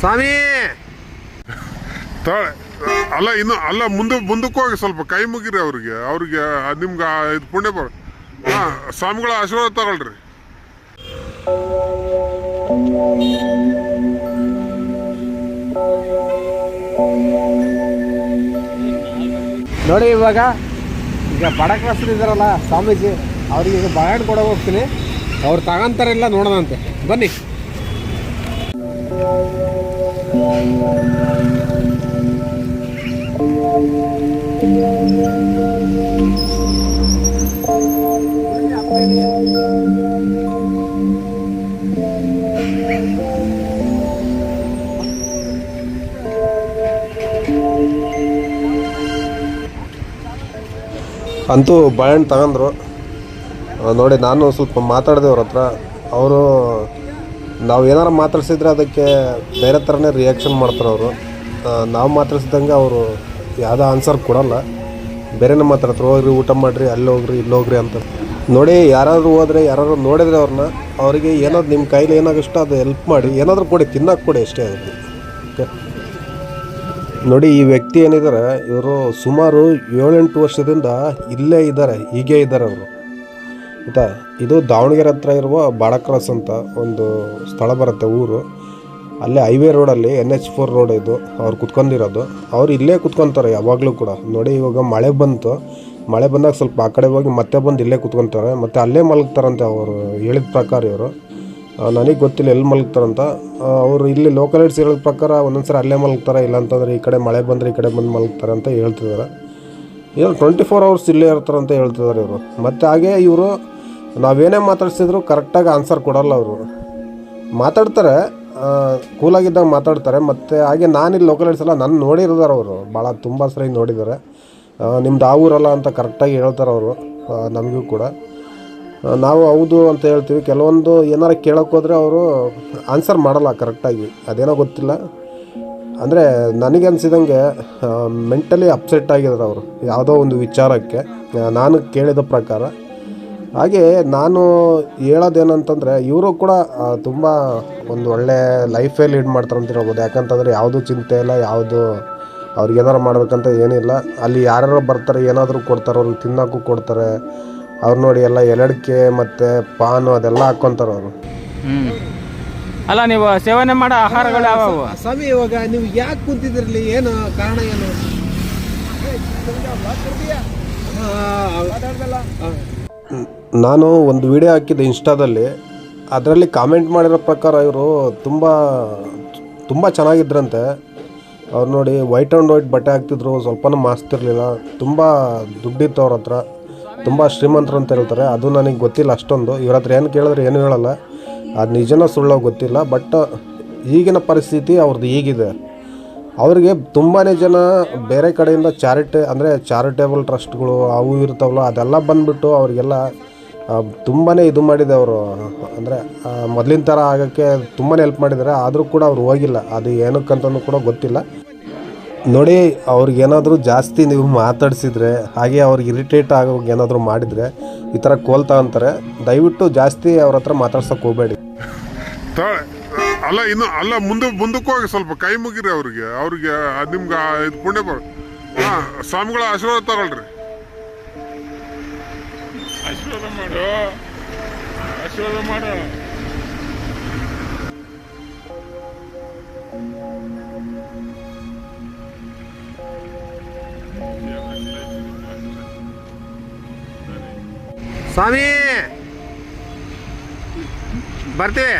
ಸ್ವಾಮಿ! ತಾಳೆ ಅಲ್ಲ ಇನ್ನು ಅಲ್ಲ ಮುಂದೆ ಮುಂದಕ್ಕೆ ಹೋಗಿ ಸ್ವಲ್ಪ ಕೈ ಮುಗಿರಿ ಅವ್ರಿಗೆ. ಅವ್ರಿಗೆ ನಿಮ್ಗೆ ಇದು ಪುಣ್ಯ ಬರ ಹಾಂ ಸ್ವಾಮಿಗಳ ಆಶೀರ್ವಾದ ತಗೊಳ್ರಿ. ನೋಡಿ ಇವಾಗ ಈಗ ಬಡಕ್ರಸ್ರು ಇದ್ದಾರಲ್ಲ ಸ್ವಾಮೀಜಿ ಅವ್ರಿಗೆ ಈಗ ಬಾಳೆಹಣ್ಣು ಕೊಡೋಕೆ ಹೋಗ್ತೀನಿ. ಅವ್ರು ತಗೊಂತಾರಿಲ್ಲ ನೋಡೋಣಂತೆ. ಬನ್ನಿ. ಅಂತೂ ಬಾಳೆಹಣ್ಣು ತಗೊಂಡ್ರು. ನೋಡಿ ನಾನು ಸ್ವಲ್ಪ ಮಾತಾಡಿದೆ ಅವ್ರ ಹತ್ರ. ಅವರು ನಾವು ಏನಾರು ಮಾತಾಡ್ಸಿದ್ರೆ ಅದಕ್ಕೆ ಬೇರೆ ಥರನೇ ರಿಯಾಕ್ಷನ್ ಮಾಡ್ತಾರೆ ಅವರು. ನಾವು ಮಾತಾಡ್ಸಿದಂಗೆ ಅವರು ಯಾವುದೋ ಆನ್ಸರ್ ಕೊಡಲ್ಲ. ಬೇರೆನೇ ಮಾತಾಡ್ತಾರೆ, ಹೋಗ್ರಿ, ಊಟ ಮಾಡಿರಿ, ಅಲ್ಲಿ ಹೋಗ್ರಿ, ಇಲ್ಲಿ ಹೋಗ್ರಿ ಅಂತ. ನೋಡಿ, ಯಾರಾದರೂ ಹೋದರೆ, ಯಾರಾದ್ರು ನೋಡಿದ್ರೆ ಅವ್ರನ್ನ, ಅವರಿಗೆ ಏನಾದ್ರು ನಿಮ್ಮ ಕೈಲಿ ಏನಾಗಷ್ಟೋ ಅದು ಹೆಲ್ಪ್ ಮಾಡಿ, ಏನಾದರೂ ಕೊಡಿ, ತಿನ್ನೋಕೆ ಕೊಡಿ ಅಷ್ಟೇ ಆಗುತ್ತೆ ಓಕೆ ನೋಡಿ, ಈ ವ್ಯಕ್ತಿ ಏನಿದ್ದಾರೆ ಇವರು ಸುಮಾರು ಏಳೆಂಟು ವರ್ಷದಿಂದ ಇಲ್ಲೇ ಇದ್ದಾರೆ ಹೀಗೆ ಇದ್ದಾರೆ ಅವರು. ಆಯಿತಾ ಇದು ದಾವಣಗೆರೆ ಹತ್ರ ಇರುವ ಬಾಡಕ್ರಾಸ್ ಅಂತ ಒಂದು ಸ್ಥಳ ಬರುತ್ತೆ ಊರು. ಅಲ್ಲೇ ಹೈವೇ ರೋಡಲ್ಲಿ ಎನ್ ಎಚ್ ಫೋರ್ ರೋಡ್ ಇದು. ಅವ್ರು ಕುತ್ಕೊಂಡಿರೋದು. ಅವ್ರು ಇಲ್ಲೇ ಕುತ್ಕೊತಾರೆ ಯಾವಾಗಲೂ ಕೂಡ. ನೋಡಿ, ಇವಾಗ ಮಳೆ ಬಂತು. ಮಳೆ ಬಂದಾಗ ಸ್ವಲ್ಪ ಆ ಕಡೆ ಹೋಗಿ ಮತ್ತೆ ಬಂದು ಇಲ್ಲೇ ಕುತ್ಕೊತಾರೆ. ಮತ್ತು ಅಲ್ಲೇ ಮಲಗ್ತಾರಂತೆ ಅವರು ಹೇಳಿದ ಪ್ರಕಾರ ಇವರು. ನನಗೆ ಗೊತ್ತಿಲ್ಲ ಎಲ್ಲಿ ಮಲಗ್ತಾರಂತ. ಅವರು ಇಲ್ಲಿ ಲೋಕಲ್ ಹೇಳೋ ಪ್ರಕಾರ ಒಂದೊಂದ್ಸರಿ ಅಲ್ಲೇ ಮಲಗ್ತಾರೆ ಇಲ್ಲಾಂತಂದ್ರೆ ಈ ಕಡೆ ಮಳೆ ಬಂದರೆ ಈ ಕಡೆ ಬಂದು ಮಲಗ್ತಾರೆ ಅಂತ ಹೇಳ್ತಿದ್ದಾರೆ. ಇವರು ಟ್ವೆಂಟಿ ಫೋರ್ ಅವರ್ಸ್ ಇಲ್ಲೇ ಇರ್ತಾರೆ ಅಂತ ಹೇಳ್ತಿದ್ದಾರೆ ಇವರು. ಮತ್ತು ಹಾಗೆ ಇವರು ನಾವೇನೇ ಮಾತಾಡ್ಸಿದ್ರು ಕರೆಕ್ಟಾಗಿ ಆನ್ಸರ್ ಕೊಡಲ್ಲ ಅವರು. ಮಾತಾಡ್ತಾರೆ ಕೂಲಾಗಿದ್ದಾಗ ಮಾತಾಡ್ತಾರೆ, ಮತ್ತು ಹಾಗೆ ನಾನಿಲ್ಲಿ ಲೋಕಲ್ ಎಲ್ಲ ನಾನು ನೋಡಿರೋದಾರ ಅವರು. ಭಾಳ ತುಂಬ ಸರಿ ನೋಡಿದ್ದಾರೆ. ನಿಮ್ದು ಆ ಊರಲ್ಲ ಅಂತ ಕರೆಕ್ಟಾಗಿ ಹೇಳ್ತಾರೆ ಅವರು ನಮಗೂ ಕೂಡ. ನಾವು ಹೌದು ಅಂತ ಹೇಳ್ತೀವಿ. ಕೆಲವೊಂದು ಏನಾರು ಕೇಳೋಕ್ಕೋದ್ರೆ ಅವರು ಆನ್ಸರ್ ಮಾಡಲ್ಲ ಕರೆಕ್ಟಾಗಿ. ಅದೇನೋ ಗೊತ್ತಿಲ್ಲ. ಅಂದರೆ ನನಗೆ ಅನಿಸಿದಂಗೆ ಮೆಂಟಲಿ ಅಪ್ಸೆಟ್ ಆಗಿದ್ದಾರೆ ಅವರು. ಯಾವುದೋ ಒಂದು ವಿಚಾರಕ್ಕೆ ನಾನು ಕೇಳಿದ ಪ್ರಕಾರ. ಹಾಗೆ ನಾನು ಹೇಳೋದೇನಂತಂದರೆ ಇವರು ಕೂಡ ತುಂಬ ಒಂದು ಒಳ್ಳೆ ಲೈಫೇ ಲೀಡ್ ಮಾಡ್ತಾರೆ ಅಂತ ಹೇಳ್ಬೋದು. ಯಾಕಂತಂದರೆ ಯಾವುದೂ ಚಿಂತೆ ಇಲ್ಲ ಯಾವುದು ಅವ್ರಿಗೆ ಏನಾರು ಮಾಡಬೇಕಂತ ಏನಿಲ್ಲ. ಅಲ್ಲಿ ಯಾರ್ಯಾರು ಬರ್ತಾರೆ ಏನಾದರೂ ಕೊಡ್ತಾರೆ ಅವ್ರಿಗೆ ತಿನ್ನೋಕ್ಕೂ ಕೊಡ್ತಾರೆ. ಅವ್ರು ನೋಡಿ ಎಲ್ಲ ಎಲಡಿಕೆ ಮತ್ತು ಪಾನು ಅದೆಲ್ಲ ಹಾಕ್ಕೊಂತಾರೆ ಅವರು. ಹ್ಮ್. ಅಲ್ಲ ನೀವು ಸೇವನೆ ಮಾಡೋ ಆಹಾರಗಳು ಯಾವ್ಯಾವು ಸ್ವಾಮಿ ಇವಾಗ ನೀವು ಯಾಕೆ ಕುಂತಿದ್ರಲ್ಲಿ? ಏನು ಕಾರಣ ಏನು? ನಾನು ಒಂದು ವಿಡಿಯೋ ಹಾಕಿದ್ದೆ ಇನ್ಸ್ಟಾದಲ್ಲಿ. ಅದರಲ್ಲಿ ಕಾಮೆಂಟ್ ಮಾಡಿರೋ ಪ್ರಕಾರ ಇವರು ತುಂಬ ತುಂಬ ಚೆನ್ನಾಗಿದ್ರಂತೆ. ಅವ್ರು ನೋಡಿ ವೈಟ್ ಆ್ಯಂಡ್ ವೈಟ್ ಬಟ್ಟೆ ಹಾಕ್ತಿದ್ರು, ಸ್ವಲ್ಪನೂ ಮಾಸ್ತಿರಲಿಲ್ಲ. ತುಂಬ ದುಡ್ಡಿತ್ತು ಅವ್ರ ಹತ್ರ. ತುಂಬ ಶ್ರೀಮಂತರು ಅಂತ ಹೇಳ್ತಾರೆ. ಅದು ನನಗೆ ಗೊತ್ತಿಲ್ಲ ಅಷ್ಟೊಂದು. ಇವ್ರ ಹತ್ರ ಏನು ಕೇಳಿದ್ರೆ ಏನು ಹೇಳಲ್ಲ. ಅದು ನಿಜನ ಸುಳ್ಳೋ ಗೊತ್ತಿಲ್ಲ. ಬಟ್ ಈಗಿನ ಪರಿಸ್ಥಿತಿ ಅವ್ರದ್ದು ಈಗಿದೆ. ಅವ್ರಿಗೆ ತುಂಬಾ ಜನ ಬೇರೆ ಕಡೆಯಿಂದ ಚಾರಿಟಿ, ಅಂದರೆ ಚಾರಿಟೇಬಲ್ ಟ್ರಸ್ಟ್ಗಳು ಅವು ಇರ್ತಾವಲ್ಲ, ಅದೆಲ್ಲ ಬಂದುಬಿಟ್ಟು ಅವರಿಗೆಲ್ಲ ತುಂಬಾ ಇದು ಮಾಡಿದೆ ಅವರು. ಅಂದರೆ ಮೊದಲಿನ ಥರ ಆಗೋಕ್ಕೆ ತುಂಬಾ ಹೆಲ್ಪ್ ಮಾಡಿದ್ದಾರೆ. ಆದರೂ ಕೂಡ ಅವ್ರು ಹೋಗಿಲ್ಲ. ಅದು ಏನಕ್ಕಂತನೂ ಕೂಡ ಗೊತ್ತಿಲ್ಲ. ನೋಡಿ ಅವ್ರಿಗೇನಾದರೂ ಜಾಸ್ತಿ ನೀವು ಮಾತಾಡಿಸಿದ್ರೆ, ಹಾಗೆ ಅವ್ರಿಗೆ ಇರಿಟೇಟ್ ಆಗೋಗಿ ಏನಾದರೂ ಮಾಡಿದರೆ, ಈ ಥರ ಕೋಲ್ತಾ ಅಂತಾರೆ, ದಯವಿಟ್ಟು ಜಾಸ್ತಿ ಅವ್ರ ಹತ್ರ ಮಾತಾಡ್ಸೋಕೆ ಹೋಗಬೇಡಿ. ಅಲ್ಲ ಇನ್ನು ಅಲ್ಲ ಮುಂದೆ ಮುಂದಕ್ಕೆ ಹೋಗಿ ಸ್ವಲ್ಪ ಕೈ ಮುಗಿರಿ ಅವ್ರಿಗೆ. ಅವ್ರಿಗೆ ಅದ್ ನಿಮ್ಗೆ ಇದು ಪುಣ್ಯ ಬರ ಹಾಂ ಸ್ವಾಮಿಗಳ ಆಶೀರ್ವಾದ ತಗೊಳ್ರಿ. ಆಶೀರ್ವಾದ ಮಾಡು. ಆಶೀರ್ವಾದ ಮಾಡು. ಸ್ವಾಮಿ ಬರ್ತೀವಿ.